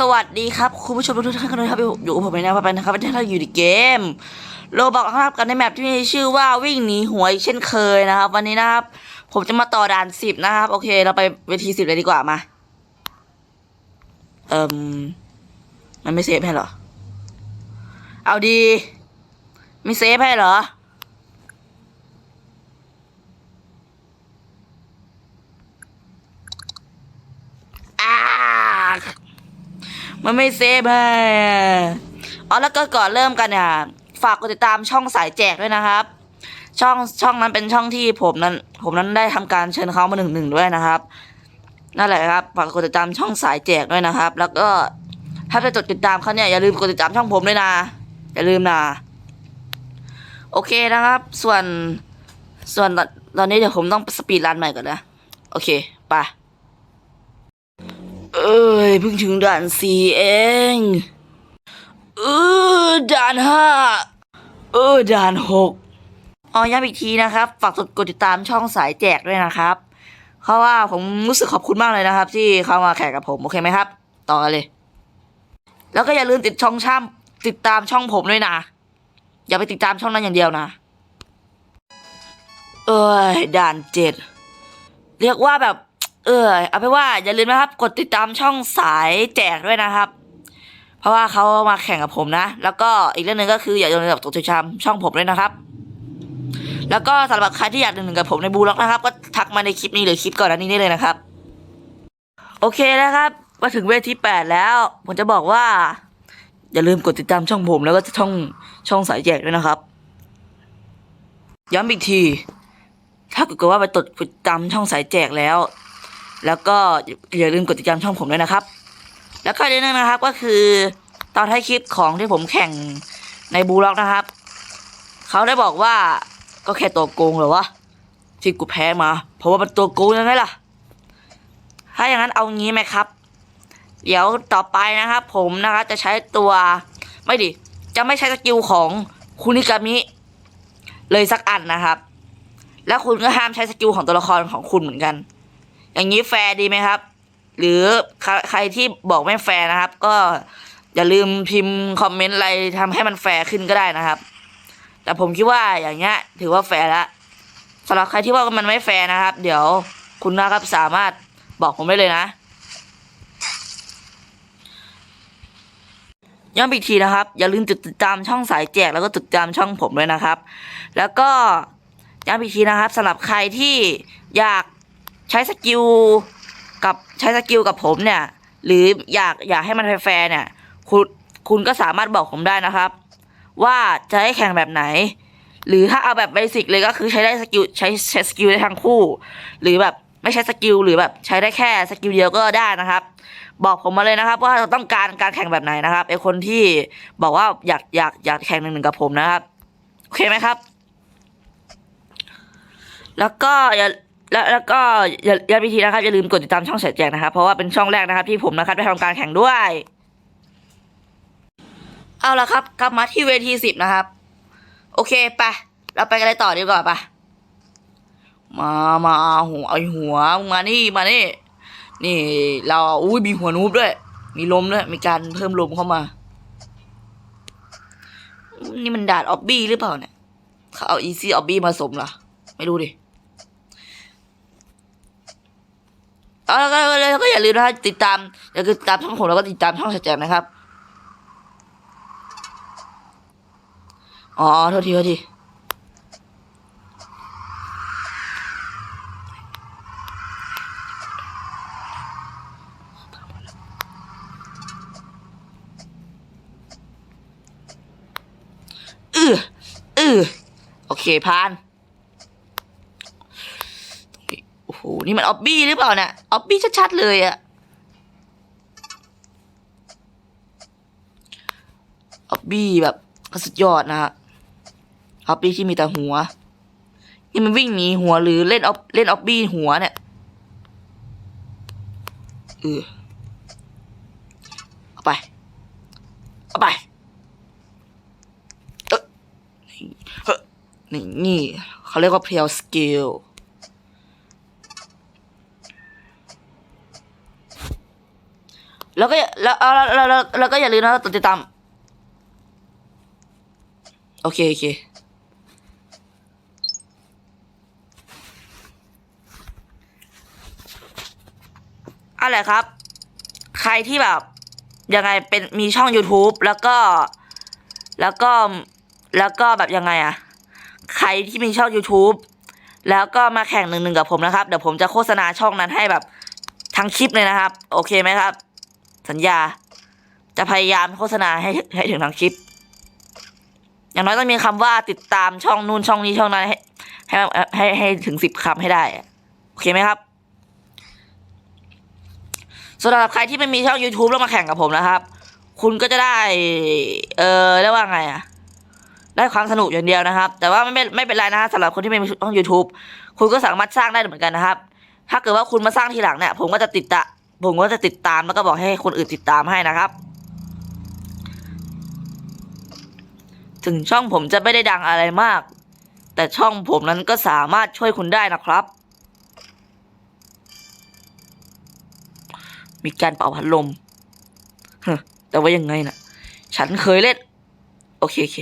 สวัสดีครับ คุณผู้ชมทุกท่านกันด้วยครับอยู่กับผมเองนะครับไปนะครับวันนี้เราอยู่ในเกมโลบอกครับกันในแมปที่มีชื่อว่าวิ่งหนีหวยเช่นเคยนะครับ วันนี้นะครับ ผมจะมาต่อด่านสิบนะครับ โอเค เราไปเวทีสิบเลยดีกว่ามา เอ่มมันไม่เซฟให้เหรอ เอาดี ไม่เซฟให้เหรออ้า มันไม่เซฟให้อ๋อแล้วก็ก่อนเริ่มกันเนี่ยฝากกดติดตามช่องสายแจกด้วยนะครับ ช่องช่องนั้นเป็นช่องที่ผมนั้น ผมนั้นได้ทำการเชิญเขามาหนึ่งหนึ่งด้วยนะครับนั่นแหละครับฝากกดติดตามช่องสายแจกด้วยนะครับ แล้วก็ถ้าจะจดติดตามเขาเนี่ยอย่าลืมกดติดตามช่องผมด้วยนะอย่าลืมนะโอเคนะครับ ส่วนส่วนตอนตอนนี้เดี๋ยวผมต้องสปีดรันใหม่ก่อนนะ โอเคไป อ้ยเพิ่งถึงด่านสี่เองเออด่านห้าเออด่านหกอ๋อย้ำอีกทีนะครับ ฝากกดติดตามช่องสายแจกด้วยนะครับเพราะว่าผมรู้สึกขอบคุณมากเลยนะครับ ที่เข้ามาแข่งกับผมโอเคไหมครับ ต่อเลย แล้วก็อย่าลืมติดช่องช่ำติดตามช่องผมด้วยนะ อย่าไปติดตามช่องนั้นอย่างเดียวนะ เอ้ยด่านเจ็ดเรียกว่าแบบ เออเอาไปว่าอย่าลืมนะครับ กดติดตามช่องสายแจกด้วยนะครับ เพราะว่าเขามาแข่งกับผมนะ แล้วก็อีกเรื่องหนึ่งก็คืออย่าลืมกดติดตามช่องผมด้วยนะครับ แล้วก็สำหรับใครที่อยากหนึ่งกับผมในบูล็อกนะครับ ก็ทักมาในคลิปนี้หรือคลิปก่อนหน้านี้ได้เลยนะครับ โอเคนะครับมาถึงเวทีแปดแล้ว ผมจะบอกว่า อย่าลืมกดติดตามช่องผมแล้วก็ช่องช่องสายแจกด้วยนะครับ ย้ำอีกที ถ้าเกิดว่าไปตดติดตามช่องสายแจกแล้ว แล้วก็อย่าลืมกดติดตามช่องผมด้วยนะครับ แล้วก็อีกเรื่องหนึงนะครับก็คือตอนท้ายคลิปของที่ผมแข่งในบูล็อกนะครับ เขาได้บอกว่าก็แค่ตัวโกงเหรอวะที่กูแพ้มา เพราะว่ามันตัวโกงยังไงล่ะ ถ้าอย่างนั้นเอางี้ไหมครับ เดี๋ยวต่อไปนะครับผมนะครับจะใช้ตัวไม่ดิจะไม่ใช้สกิลของคุนิกามิ เลยสักอันนะครับ แล้วคุณก็ห้ามใช้สกิลของตัวละครของคุณเหมือนกัน อย่างนี้แฟร์ดีไหมครับ หรือใครที่บอกไม่แฟร์นะครับ ก็อย่าลืมพิมพ์คอมเมนต์อะไรทำให้มันแฟร์ขึ้นก็ได้นะครับ แต่ผมคิดว่าอย่างเงี้ย ถือว่าแฟร์แล้วสำหรับใครที่ว่ามันไม่แฟร์นะครับ เดี๋ยวคุณนะครับสามารถบอกผมได้เลยนะย้ำอีกทีนะครับ อย่าลืมติดตามช่องสายแจกแล้วก็ติดตามช่องผมด้วยนะครับ แล้วก็ย้ำอีกทีนะครับสำหรับใครที่อยาก ใช้สกิลกับใช้สกิลกับผมเนี่ย หรืออยากอยากให้มันแฟร์เนี่ยคุณคุณก็สามารถบอกผมได้นะครับ ว่าจะให้แข่งแบบไหน หรือถ้าเอาแบบเบสิกเลยก็คือใช้ได้สกิลใช้ใช้สกิลได้ทั้งคู่ หรือแบบไม่ใช้สกิลหรือแบบใช้ได้แค่สกิลเดียวก็ได้นะครับ บอกผมมาเลยนะครับ ว่าเราต้องการการแข่งแบบไหนนะครับไอคนที่บอกว่าอยากอยากอยากแข่งหนึ่งหนึ่งกับผมนะครับโอเคไหมครับ แล้วก็อย่า แล้วแล้วก็อย่าอย่าพิธีนะครับอย่าลืมกดติดตามช่องแสแจกนะครับเพราะว่าเป็นช่องแรกนะครับที่ผมนะครับได้ทำการแข่งด้วย เอาละครับกลับมาที่เวทีสิบนะครับ โอเคไปเราไปกันเลยต่อดีกว่าปะมามาหัวไอหัวมึงมานี่มานี่ นี่ เราอุ้ยมีหัวนูบด้วย มีลมด้วยมีการเพิ่มลมเข้ามา นี่มันดาดออบบี้หรือเปล่าเนี่ยเขาเอาอีซี่ออบบี้มาสมเหรอไม่รู้ดิ เอาแล้วก็แล้วก็อย่าลืมนะติดตามอย่าลืมติดตามช่องผมแล้วก็ติดตามช่องแจกนะครับอ๋อโทษทีโทษทีอืออือโอเคพานโอ้โหนี่มันออบบี้หรือเปล่าเนี่ย ออบบี้ชัดๆเลยอะออบบี้แบบสุดยอดนะฮะออบบี้ที่มีแต่หัว นี่มันวิ่งหนีหัวหรือเล่นออบเล่นออบบี้หัวเนี่ยเออเอาไป เอาไปเออเฮ้ยนี่นี่เขาเรียกว่าเพลียวสกิล แล้วก็อย่าแล้วเอาแล้วแล้วแล้วแล้วก็อย่าลืมนะติดตาม โอเค โอเค อะไรครับ ใครที่แบบ ยังไงเป็นมีช่อง YouTube แล้วก็ แล้วก็ แล้วก็แบบยังไงอะใครที่มีช่อง YouTube แล้วก็มาแข่งหนึ่งหนึ่งกับผมนะครับ เดี๋ยวผมจะโฆษณาช่องนั้นให้แบบทั้งคลิปเลยนะครับ โอเคไหมครับ สัญญา จะพยายามโฆษณาให้ให้ถึงทั้งคลิป อย่างน้อยต้องมีคำว่าติดตามช่องนู้นช่องนี้ช่องนั้นให้ให้ให้ให้ถึงสิบคำให้ได้โอเคไหมครับสำหรับใครที่ไม่มีช่อง YouTube แล้วมาแข่งกับผมนะครับ คุณก็จะได้ เออเรียกว่าไงอะได้ความสนุกอย่างเดียวนะครับ แต่ว่าไม่ไม่เป็นไรนะฮะสำหรับคนที่ไม่มีช่อง YouTube คุณก็สามารถสร้างได้เหมือนกันนะครับ ถ้าเกิดว่าคุณมาสร้างทีหลังเนี่ย ผมก็จะติดตะ ผมก็จะติดตามแล้วก็บอกให้คนอื่นติดตามให้นะครับ ถึงช่องผมจะไม่ได้ดังอะไรมาก แต่ช่องผมนั้นก็สามารถช่วยคุณได้นะครับ มีการเป่าพัดลมแต่ว่ายังไงน่ะ ฉันเคยเล่น โอเคโอเค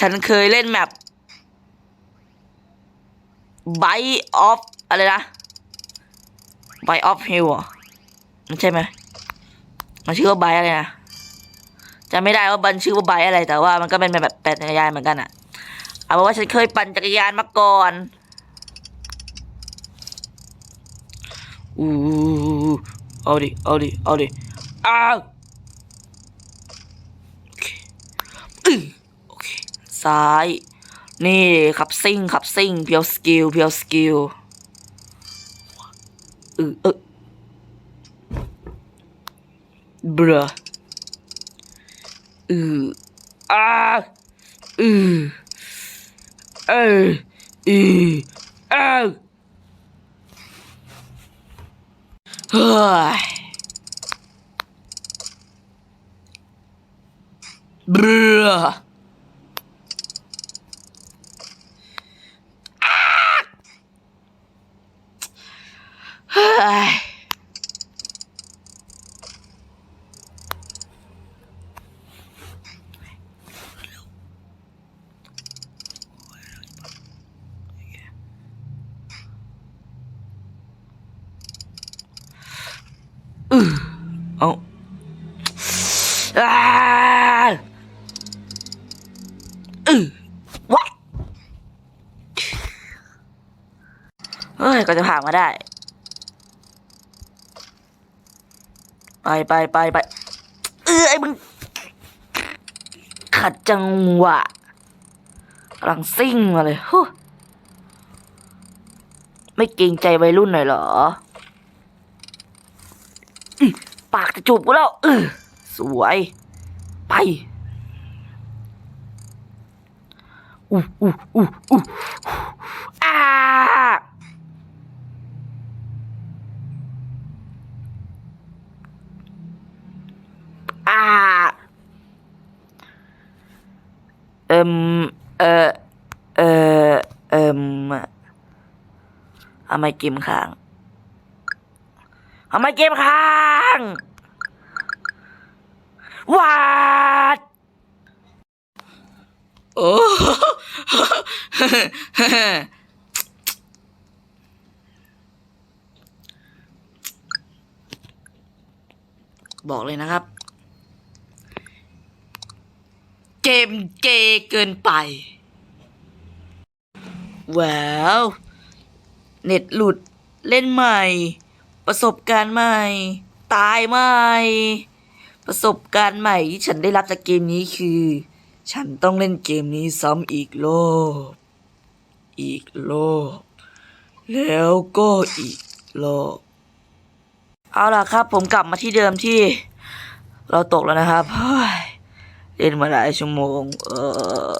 ฉันเคยเล่นแมป Bite of อะไรนะ Bite of Hill อะ ใช่ไหมมันชื่อว่า Bite อะไรนะจำไม่ได้ว่าบันชื่อว่า Bite อะไร แต่ว่ามันก็เป็นแบบแปดจักรยานเหมือนกันอะเอาเป็นว่าฉันเคยปั่นจักรยานมาก่อนอู้เอาดิเอาดิเอาดิอ้าวโอเคอือโอเคซ้าย นี่ขับซิ่งขับซิ่งเพียวสกิลเพียวสกิลเออเออ เบรอเอออ่าเอ เฮ้ยก็จะผ่านมาได้ ไปไปไปไปเออไอ้มึง ขัดจังหวะกำลังซิ่งมาเลยฮู้ไม่เกรงใจวัยรุ่นหน่อยเหรอปากจะจูบกูแล้วเออสวย ไปอู้อู้อู้อู้า อ่า เอิมเออเออเอิม เอาไม้เกมค้าง เอาไม้เกมค้างวาดโอ้บอกเลยนะครับ เกมเกเกินไป ว้าว เน็ตหลุด เล่นใหม่ ประสบการณ์ใหม่ ตายใหม่ ประสบการณ์ใหม่ที่ฉันได้รับจากเกมนี้คือ ฉันต้องเล่นเกมนี้ซ้ำอีกรอบอีกรอบแล้วก็อีกรอบเอาล่ะครับ ผมกลับมาที่เดิมที่ เราตกแล้วนะครับเล่นมาหลายชั่วโมง เออ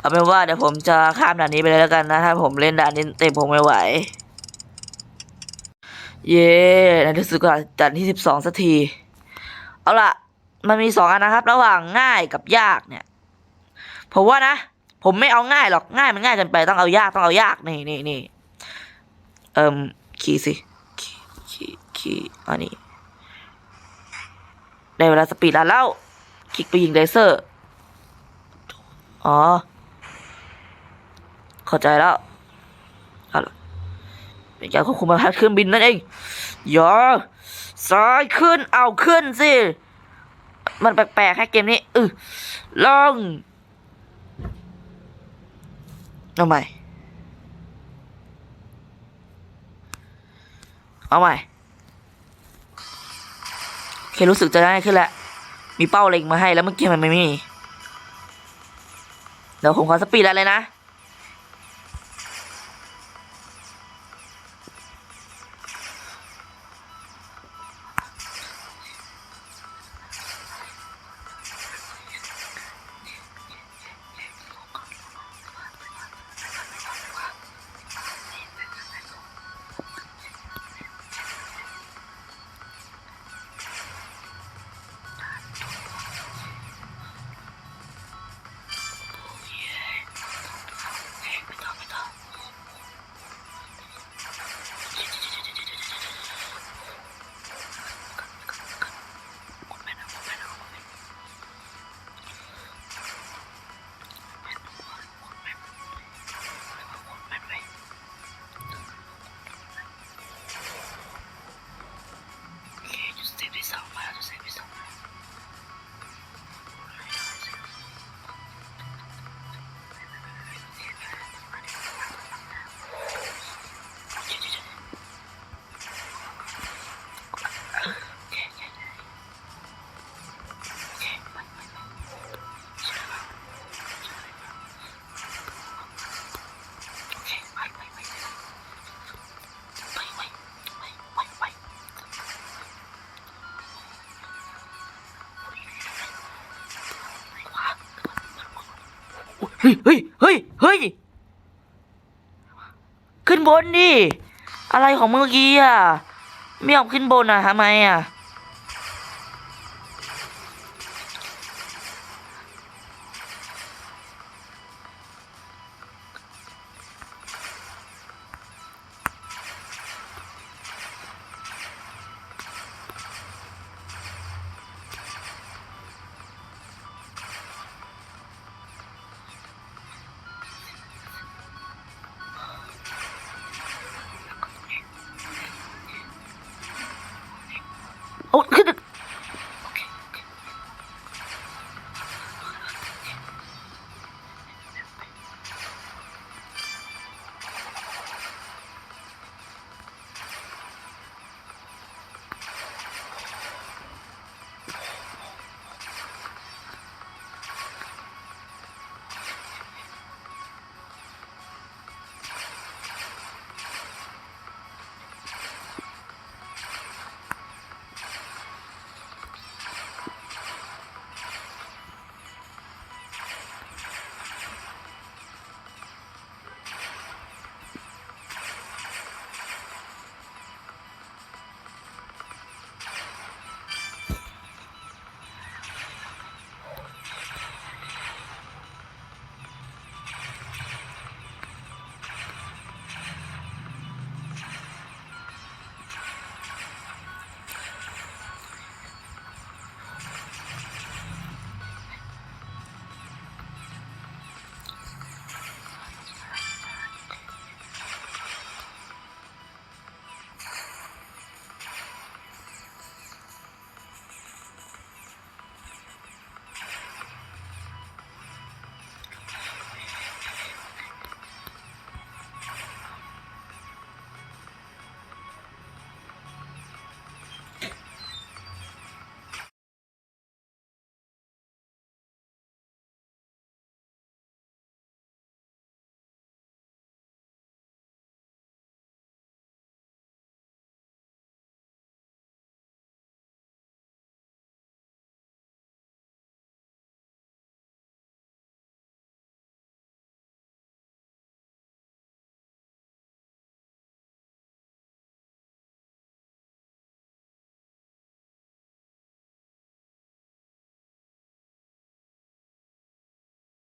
เอาเป็นว่าเดี๋ยวผมจะข้ามด่านนี้ไปเลยแล้วกันนะ ถ้าผมเล่นด่านนี้เต็มผมไม่ไหว เย้ในที่สุดก็ด่านที่สิบสองสักที เอาล่ะ มันมีสองอันนะครับ ระหว่างง่ายกับยากเนี่ย ผมว่านะ ผมไม่เอาง่ายหรอกง่ายมันง่ายเกินไปต้องเอายากต้องเอายากนี่นี่นี่เอิมคีย์สิคีย์คีย์คีย์อันนี้ได้เวลาสปีดแล้ว คลิกไปยิงเลเซอร์ อ๋อ เข้าใจแล้วเอาล่ะเป็นการควบคุมมาเครื่องบินนั่นเองย่าซ้ายขึ้นเอาขึ้นสิ มันแปลกๆให้เกมนี้อือลองเอาใหม่ เอาใหม่เครู้สึกจะได้ขึ้นแล้ว มีเป้าเล็งมาให้แล้วเมื่อกี้มันไม่มี เดี๋ยวผมขอสปีดแล้วเลยนะ เฮ้ยเฮ้ยเฮ้ยเฮ้ยขึ้นบนดิ อะไรของเมื่อกี้อะ ไม่ยอมขึ้นบนอะทำไมอะ